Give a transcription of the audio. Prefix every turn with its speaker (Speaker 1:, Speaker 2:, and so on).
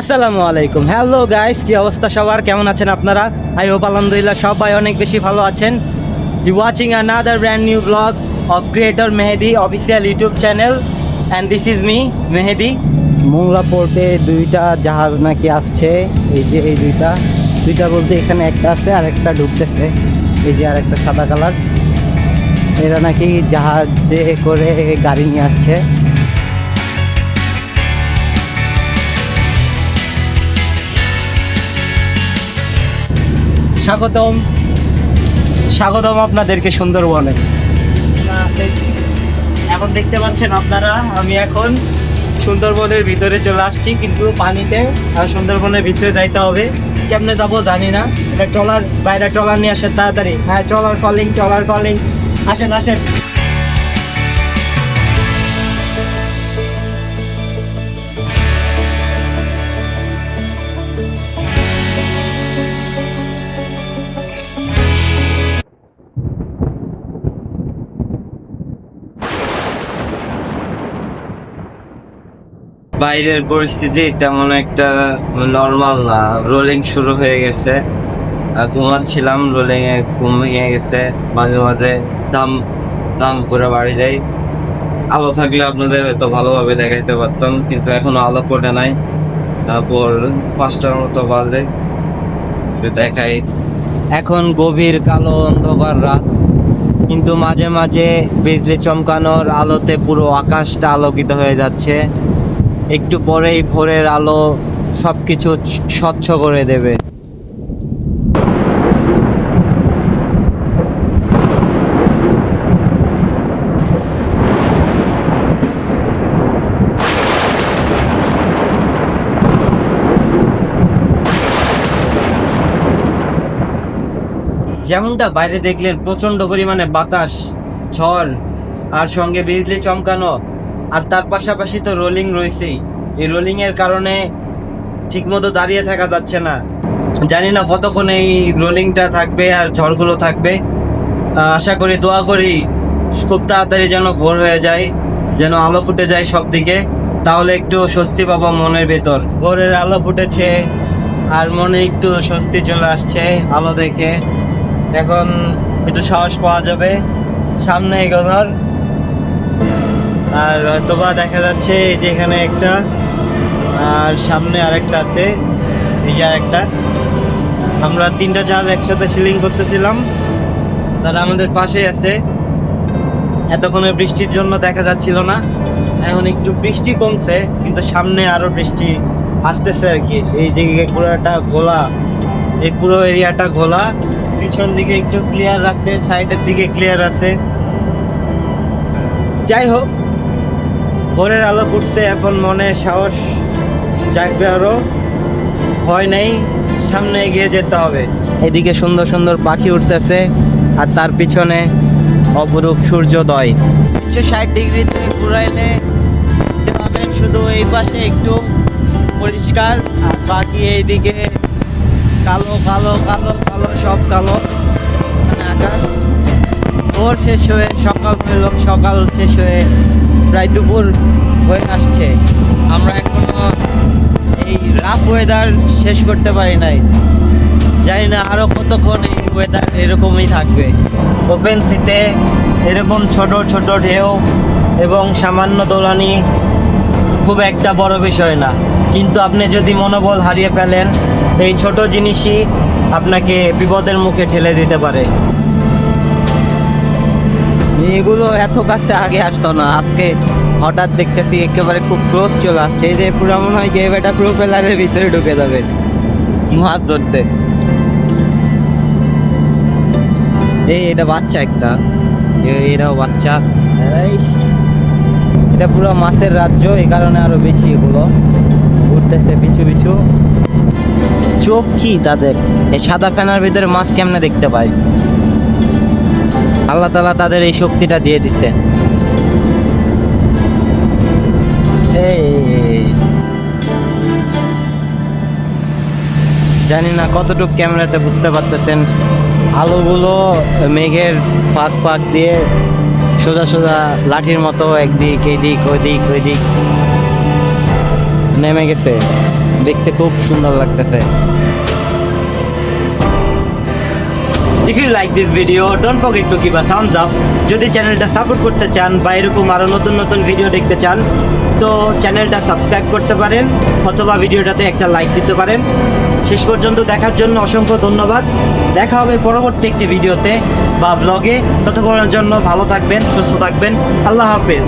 Speaker 1: আসসালামু আলাইকুম। Hello guys কি অবস্থা সবার? কেমন আছেন আপনারা? আই হোপ আলহামদুলিল্লাহ সবাই অনেক বেশি ভালো আছেন। You watching another brand new vlog of creator Mehedi official YouTube channel and this is me Mehedi Mongla পোর্টে দুইটা জাহাজ নাকি আসছে। এই যে এই দুইটা। দুইটা বলতে এখানে একটা আছে, আর একটা ঢুকতেছে। এই যে আর একটা সাদা কালার। এরা নাকি জাহাজে করে গাড়ি নিয়ে আসছে। স্বাগতম। স্বাগতম আপনাদেরকে সুন্দরবনে। এখন দেখতে পাচ্ছেন আপনারা, আমি এখন সুন্দরবনের ভিতরে চলে আসছি, কিন্তু পানিতে আর সুন্দরবনের ভিতরে যাইতে হবে। কেমনে যাব জানি না। এটা ট্রলার, বাইরে ট্রলার নিয়ে আসেন তাড়াতাড়ি। হ্যাঁ ট্রলার কলিং ট্রলার কলিং। আসেন আসেন। বাইরের পরিস্থিতি তেমন একটা নর্মাল না। রোলিং শুরু হয়ে গেছে। ঘুমাচ্ছিলাম রোলিং এ ঘুমিয়ে গেছে। মাঝে মাঝে দাম দাম করে বাড়ি যাই আলো থাকলে আপনাদের হয়তো ভালোভাবে দেখাইতে পারতাম, কিন্তু এখনও আলো পড়ে নাই। তারপর পাঁচটার মতো বাজে। দেখাই। এখন গভীর কালো অন্ধকার রাত। কিন্তু মাঝে মাঝে বিজলি চমকানোর আলোতে পুরো আকাশটা আলোকিত হয়ে যাচ্ছে। একটু পরেই ভোরের আলো সবকিছু স্বচ্ছ করে দেবে। যেমনটা বাইরে দেখলেন প্রচণ্ড পরিমাণে বাতাস, ঝড়, আর সঙ্গে বিজলি চমকানো আর তার পাশাপাশি তো রোলিং রয়েছেই। এই রোলিং এর কারণে ঠিকমতো দাঁড়িয়ে থাকা যাচ্ছে না। জানি না কতক্ষণ এই রোলিংটা থাকবে আর ঝড়গুলো থাকবে। আশা করি, দোয়া করি খুব তাড়াতাড়ি যেন ভোর হয়ে যায়, যেন আলো ফুটে যায় সব দিকে তাহলে একটু স্বস্তি পাবো মনের ভেতর। ভোরের আলো ফুটেছে আর মনে একটু স্বস্তি চলে আসছে আলো দেখে। এখন একটু সাহস পাওয়া যাবে। সামনে এগোনোর। আর হয়তোবা দেখা যাচ্ছে এই যে এখানে একটা, আর সামনে আরেকটা আছে, এই যে আরেকটা। আমরা তিনটা জাহাজ একসাথে সিলিং করতেছিলাম। তারা আমাদের পাশেই আছে। এতক্ষণে বৃষ্টির জন্য দেখা যাচ্ছিল না। এখন একটু বৃষ্টি কমছে, কিন্তু সামনে আরও বৃষ্টি আসতেছে আর কি। এই যে পুরোটা ঘোলা এই পুরো এরিয়াটা ঘোলা পিছন দিকে একটু ক্লিয়ার আছে সাইডের দিকে ক্লিয়ার আছে। যাই হোক ভোরের আলো ফুটছে, এখন মনে সাহস জাগবে আরও। ভয় নেই, সামনে এগিয়ে যেতে হবে। এদিকে সুন্দর সুন্দর পাখি উঠতেছে, আর তার পিছনে অপরূপ সূর্যোদয়। একশো ষাট ডিগ্রিতে ঘুরাইলে পাবেন শুধু এই পাশে একটু পরিষ্কার, আর বাকি এইদিকে কালো কালো কালো কালো, সব কালো। মানে আকাশ। ভোর শেষ হয়ে, সকাল সকাল শেষ হয়ে প্রায় দুপুর হয়ে আসছে। আমরা এখনও এই রাফ ওয়েদার শেষ করতে পারি নাই। জানি না আরও কতক্ষণ এই ওয়েদার এরকমই থাকবে। ওপেন সিতে এরকম ছোট ছোট ঢেউ এবং সামান্য দোলানি খুব একটা বড় বিষয় না। কিন্তু আপনি যদি মনোবল হারিয়ে ফেলেন, এই ছোট জিনিসই আপনাকে বিপদের মুখে ঠেলে দিতে পারে। এগুলো এত কাছে আগে আসতো না। আজকে হঠাৎ দেখতেছি একেবারে খুব ক্লোজ চলে আসছে। এই যে পুরো মনে হয় গেম এটা প্রোপেলারের ভিতরে ঢুকে যাবে। মাছ ধরতে। এই এটা বাচ্চা একটা। এ- এটাও বাচ্চা। এটা পুরো মাছের রাজ্য, এই কারণে আরও বেশি এগুলো ঘুরতেছে পিছু পিছু। চোখ কি তাদের? এই সাদা ফেনার ভিতরে মাছ কেমনে দেখতে পায়? আল্লাহ তালা তাদের এই শক্তিটা দিয়ে এই, জানি না কতটুকু ক্যামেরাতে বুঝতে পারতেছেন। আলোগুলো মেঘের ফাঁক ফাঁক দিয়ে সোজা সোজা লাঠির মতো একদিক, এদিক ওইদিক ওইদিক নেমে গেছে। দেখতে খুব সুন্দর লাগতেছে। If you like this video, don't forget to give a thumbs up. যদি চ্যানেলটা সাপোর্ট করতে চান বা এরকম আরও নতুন নতুন ভিডিও দেখতে চান তো চ্যানেলটা সাবস্ক্রাইব করতে পারেন অথবা ভিডিওটাতে একটা লাইক দিতে পারেন। শেষ পর্যন্ত দেখার জন্য অসংখ্য ধন্যবাদ। দেখা হবে পরবর্তী একটি ভিডিওতে বা ব্লগে ততক্ষণের জন্য ভালো থাকবেন সুস্থ থাকবেন। আল্লাহ হাফেজ।